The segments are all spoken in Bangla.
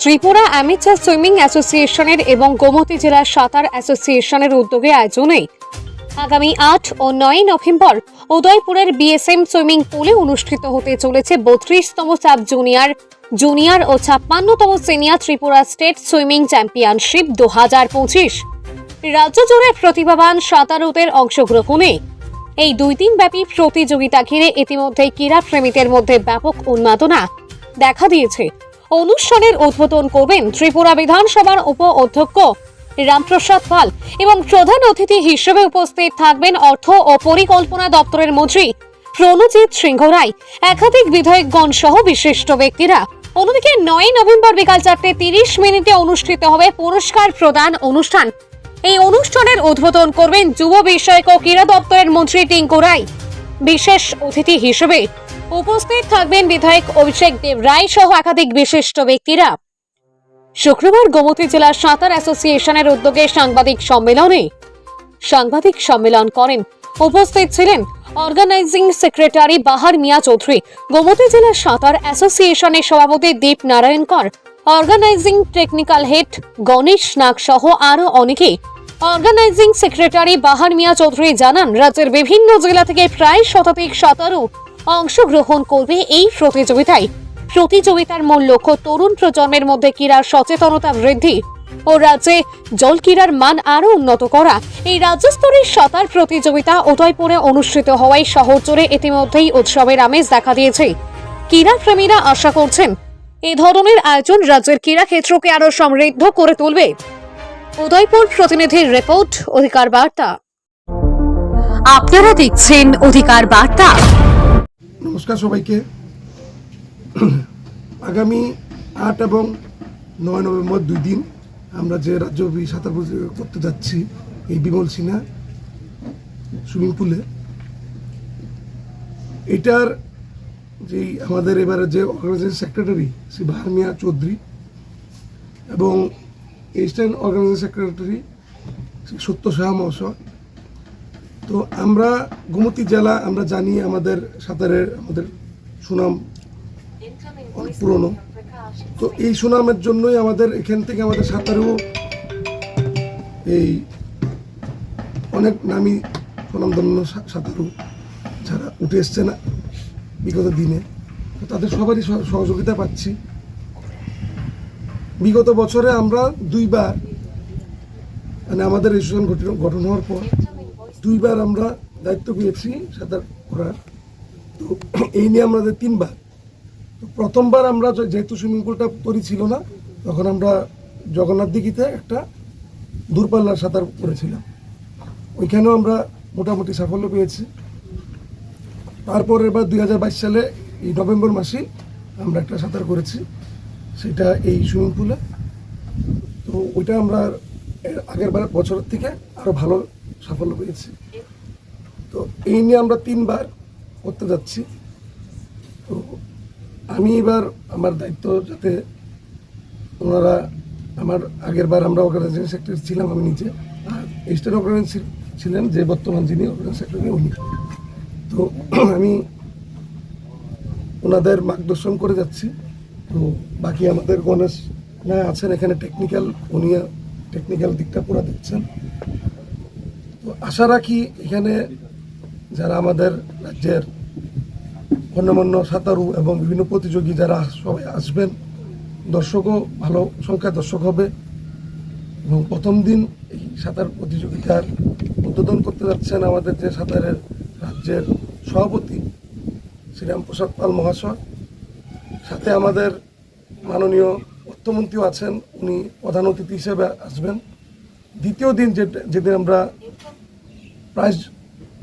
ত্রিপুরা অ্যামেচার সুইমিং অ্যাসোসিয়েশনের এবং গোমতী জেলা সাঁতার অ্যাসোসিয়েশনের উদ্যোগে আয়োজনে আগামী আট ও নয় নভেম্বর উদয়পুরের বিএসএম সুইমিং পুলে অনুষ্ঠিত হতে চলেছে বত্রিশতম সাব জুনিয়র জুনিয়র ও ছাপ্পান্নতম senior Tripura state swimming championship দু হাজার পঁচিশ। রাজ্য জুড়ে প্রতিভাবান সাঁতারুদের অংশগ্রহণে এই দুই দিন ব্যাপী প্রতিযোগিতা ঘিরে ইতিমধ্যেই ক্রীড়া প্রেমীদের মধ্যে ব্যাপক উন্মাদনা দেখা দিয়েছে। অনুষ্ঠানের উদ্বোধন করবেন ত্রিপুরা বিধানসভার উপ অধ্যক্ষ রামপ্রসাদ পাল এবং প্রধান অতিথি হিসেবে উপস্থিত থাকবেন অর্থ ও পরিকল্পনা দপ্তরের মন্ত্রী প্রণজিৎ সিংহ রায়। একাধিক বিধায়কগণ সহ বিশিষ্ট ব্যক্তিরা। অন্যদিকে নয় নভেম্বর বিকাল চারটে তিরিশ মিনিটে অনুষ্ঠিত হবে পুরস্কার প্রদান অনুষ্ঠান। এই অনুষ্ঠানের উদ্বোধন করবেন যুব বিষয়ক ও ক্রীড়া দপ্তরের মন্ত্রী টিঙ্কু রায়। বিশেষ অতিথি হিসেবে উপস্থিত থাকবেন বিধায়ক অভিষেক দেব রায় সহ একাধিক বিশিষ্ট ব্যক্তিরা। শুক্রবার গোমতী জেলার সাঁতার অ্যাসোসিয়েশনের উদ্যোগে সাংবাদিক সম্মেলনে সাংবাদিক সম্মেলন করেন উপস্থিত ছিলেন অর্গানাইজিং সেক্রেটারি বাহার মিয়া চৌধুরী। গোমতী জেলার সাঁতার অ্যাসোসিয়েশনের সভাপতি Dip Narayan Kar, organising technical head Ganesh Nag সহ আরও অনেকে অর্গানাইজিং সেক্রেটারি বাহার মিয়া চৌধুরী জানান, রাজ্যের বিভিন্ন জেলা থেকে প্রায় শতাধিক সাঁতারু অংশগ্রহণ করবে এই প্রতিযোগিতায়। প্রতিযোগিতার মূল লক্ষ্য তরুণ প্রজন্মের মধ্যে ক্রীড়ার সচেতনতা বৃদ্ধি ও রাজ্যে জল ক্রীড়ার মান আরও উন্নত করা। এই রাজ্যস্তরের সাঁতার প্রতিযোগিতা উদয়পুরে অনুষ্ঠিত হওয়ায় শহর জুড়ে ইতিমধ্যেই উৎসবের আমেজ দেখা দিয়েছে। ক্রীড়া প্রেমীরা আশা করছেন, এ ধরনের আয়োজন রাজ্যের ক্রীড়া ক্ষেত্রকে আরও সমৃদ্ধ করে তুলবে। উদয়পুর প্রতিনিধির রিপোর্ট, অধিকার বার্তা। আপনারা দেখছেন অধিকার বার্তা। নমস্কার সবাইকে। আগামী আট এবং নয় নভেম্বর দুই দিন আমরা যে রাজ্য সাঁতার করতে যাচ্ছি, এই বিমল সিনহা সুইমিং পুলে। এটার যেই আমাদের এবারে যে অর্গানাইজেশন সেক্রেটারি শ্রী বাহারমিয়া চৌধুরী এবং ইস্টার্ন অর্গানাইজেশন সেক্রেটারি শ্রী সত্য সাহা মহাশয় তো আমরা গোমতী জেলা আমরা জানি আমাদের সাঁতারের আমাদের সুনাম অনেক পুরনো। তো এই সুনামের জন্যই আমাদের এখান থেকে আমাদের সাঁতারেও এই অনেক নামি সুনামধন্য সাঁতারু যারা উঠে এসছে না বিগত দিনে। তো তাদের সবারই সহ- সহযোগিতা পাচ্ছি। বিগত বছরে আমরা দুইবার মানে আমাদের রেজিস্ট্রেশন গঠন হওয়ার পর দুইবার আমরা দায়িত্ব পেয়েছি সাঁতার করার। তো এই নিয়ে আমাদের তিনবার, তো প্রথমবার আমরা যেহেতু সুইমিং পুলটা তৈরি ছিল না, তখন আমরা জগন্নাথ দিঘিতে একটা দূরপাল্লার সাঁতার করেছিলাম। ওইখানেও আমরা মোটামুটি সাফল্য পেয়েছি। তারপর এবার দুই হাজার বাইশ সালে এই নভেম্বর মাসে আমরা একটা সাঁতার করেছি, সেটা এই সুইমিং পুলে তো ওইটা আমরা আগের বছরের থেকে আরও ভালো সাফল্য পেয়েছি। তো এই নিয়ে আমরা তিনবার করতে যাচ্ছি। তো আমি এবার আমার দায়িত্ব যাতে ওনারা আমার আগের বার আমরা অর্গানাইজেশন সেক্রেটারি ছিলাম আমি নিজে, আর স্টেট অর্গানাইজেশন ছিলেন যে বর্তমান যিনি অর্গানাইজেশন সেক্রেটারি উনি। তো আমি ওনাদের মার্গদর্শন করে যাচ্ছি। তো বাকি আমাদের গণেশ আছেন এখানে টেকনিক্যাল উনি টেকনিক্যাল দিকটা পুরো দেখছেন। আশা রাখি এখানে যারা আমাদের রাজ্যের গণ্যমান্য সাঁতারু এবং বিভিন্ন প্রতিযোগী যারা সবাই আসবেন, দর্শকও ভালো সংখ্যা দর্শক হবে। এবং প্রথম দিন এই সাঁতার প্রতিযোগিতার উদ্বোধন করতে যাচ্ছেন আমাদের যে সাঁতারের রাজ্যের সভাপতি, শ্রীরামপ্রসাদ পাল মহাশয়। সাথে আমাদের মাননীয় অর্থমন্ত্রীও আছেন, উনি প্রধান অতিথি হিসেবে আসবেন। দ্বিতীয় দিন যেদিন আমরা প্রাইজ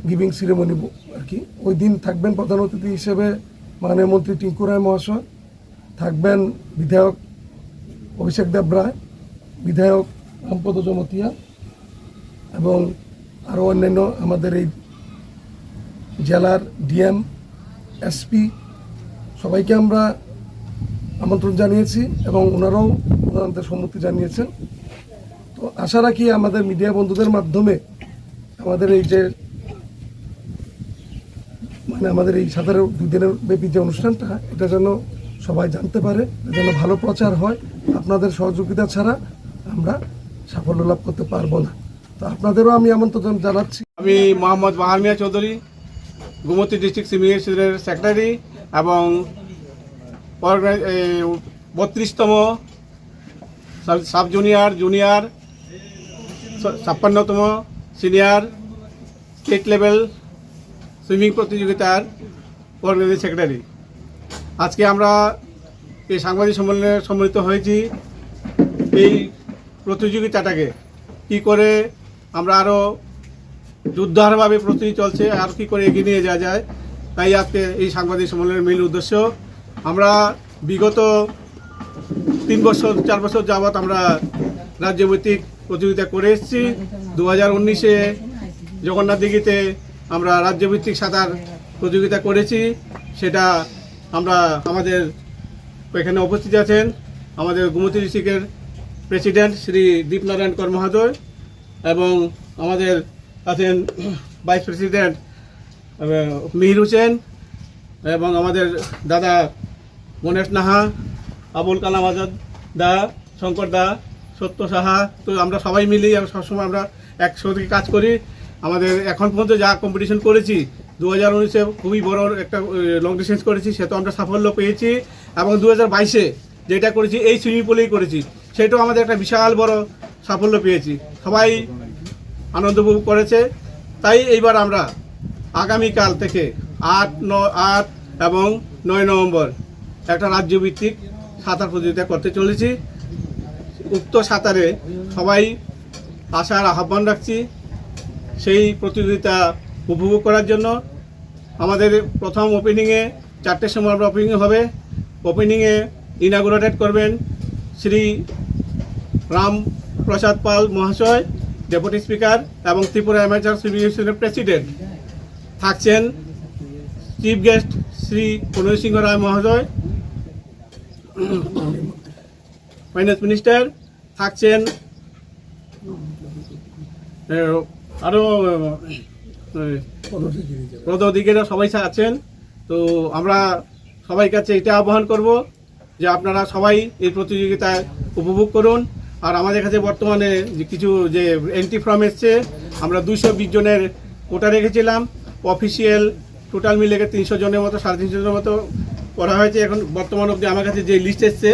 গিভিং সিরেমনি আর কি। ওই দিন থাকবেন প্রধান অতিথি হিসেবে মাননীয় মন্ত্রী টিঙ্কু রায় মহাশয়, থাকবেন বিধায়ক অভিষেক দেব রায়, বিধায়ক রামপদ জমতিয়া এবং আরও অন্যান্য আমাদের এই জেলার ডিএম, এসপি, সবাইকে আমরা আমন্ত্রণ জানিয়েছি এবং ওনারাও ওনাদের সম্মতি জানিয়েছেন। তো আশা রাখি আমাদের মিডিয়া বন্ধুদের মাধ্যমে আমাদের এই যে মানে আমাদের এই সাঁতারের দুই দিনের ব্যাপী যে অনুষ্ঠানটা, এটা যেন সবাই জানতে পারে যেন ভালো প্রচার হয়, আপনাদের সহযোগিতা ছাড়া আমরা সাফল্য লাভ করতে পারব না। তো আপনাদেরও আমি আমন্ত্রণ জানাচ্ছি। আমি মোহাম্মদ বাহার মিয়া চৌধুরী, গোমতী ডিস্ট্রিক্ট সিমিয়েশনের সেক্রেটারি এবং বত্রিশতম সাব জুনিয়র জুনিয়র ছাপ্পান্নতম সিনিয়র স্টেট লেভেল সুইমিং প্রতিযোগিতার অর্গানাইজিং সেক্রেটারি। আজকে আমরা এই সাংবাদিক সম্মেলনে সম্মিলিত হয়েছি। এই প্রতিযোগিতাটাকে কি করে আমরা আরও যুদ্ধারভাবে প্রস্তুতি চলছে, আর কি করে এগিয়ে নিয়ে যাওয়া যায়, তাই আজকে এই সাংবাদিক সম্মেলনের মূল উদ্দেশ্য। আমরা বিগত তিন বছর, চার বছর যাবৎ আমরা রাজ্যভিত্তিক প্রতিযোগিতা করে এসেছি। দু হাজার উনিশে জগন্নাথ দিঘিতে আমরা রাজ্যভিত্তিক সাঁতার প্রতিযোগিতা করেছি। সেটা আমরা আমাদের এখানে উপস্থিত আছেন আমাদের গুমতি ডিস্ট্রিক্টের প্রেসিডেন্ট শ্রী দীপনারায়ণ কর মহোদয় এবং আমাদের আছেন ভাইস প্রেসিডেন্ট মিহির হোসেন এবং আমাদের দাদা গণেশ নাহা, আবুল কালাম আজাদ দা, শঙ্কর দা সত্য সাহা, তো আমরা সবাই মিলেই সবসময় আমরা একসাথে কাজ করি। আমাদের এখন পর্যন্ত যা কম্পিটিশন করেছি দু হাজার উনিশে খুবই বড় একটা লং ডিস্টেন্স করেছি, সে তো আমরা সাফল্য পেয়েছি। এবং দু হাজার বাইশে যেটা করেছি, এই সুইমিং পুলেই করেছি, সেটাও আমাদের একটা বিশাল বড় সাফল্য পেয়েছি। সবাই আনন্দ উপভোগ করেছে। তাই এইবার আমরা আগামীকাল থেকে আট, ন, আট এবং নয় নভেম্বর একটা রাজ্যভিত্তিক সাঁতার প্রতিযোগিতা করতে চলেছি। উক্ত সাঁতারে সবাই আসার আহ্বান রাখছি সেই প্রতিযোগিতা উপভোগ করার জন্য। আমাদের প্রথম ওপেনিংয়ে চারটের সময় আমরা ওপেনিং হবে। ওপেনিংয়ে ইনাগুরেটেড করবেন শ্রী রাম প্রসাদ পাল মহাশয় ডেপুটি স্পিকার এবং ত্রিপুরা অ্যামেচার ইউনিয়নের প্রেসিডেন্ট থাকছেন চিফ গেস্ট শ্রী প্রণয় সিংহ রায় মহোদয় ফাইন্যান্স মিনিস্টার থাকছেন আরও পদদিকেরা সবাই আছেন, তো আমরা সবাই কাছে এটা আহ্বান করব যে আপনারা সবাই এই প্রতিযোগিতায় উপভোগ করুন। আর আমাদের কাছে বর্তমানে কিছু যে এন্ট্রি ফর্ম এসছে, আমরা দুইশো বিশ জনের কোটা রেখেছিলাম। অফিসিয়াল টোটাল মিলে তিনশো জনের মতো, সাড়ে তিনশো জনের মতো করা হয়েছে। এখন বর্তমান অবধি আমার কাছে যে লিস্ট এসছে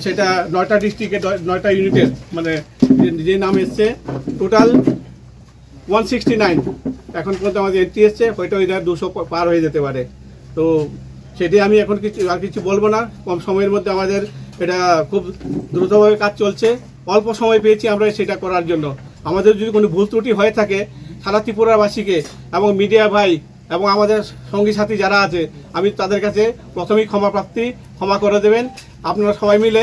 সেটা নয়টা ডিস্ট্রিক্টে নয়টা ইউনিটের মানে যে- নাম এসছে টোটাল ওয়ান সিক্সটি নাইন এখন পর্যন্ত আমাদের এন্ট্রি এসছে, হয়তো এটা দুশো পার হয়ে যেতে পারে। তো সেটি আমি এখন কিছু, আর কিছু বলব না। কম সময়ের মধ্যে আমাদের এটা খুব দ্রুতভাবে কাজ চলছে। অল্প সময় পেয়েছি আমরা সেটা করার জন্য। আমাদের যদি কোনো ভুল ত্রুটি হয়ে থাকে, সারা ত্রিপুরাবাসীকে এবং মিডিয়া ভাই এবং আমাদের সঙ্গী সাথী যারা আছে, আমি তাদের কাছে প্রথমেই ক্ষমা প্রাপ্তি ক্ষমা করে দেবেন। আপনারা সবাই মিলে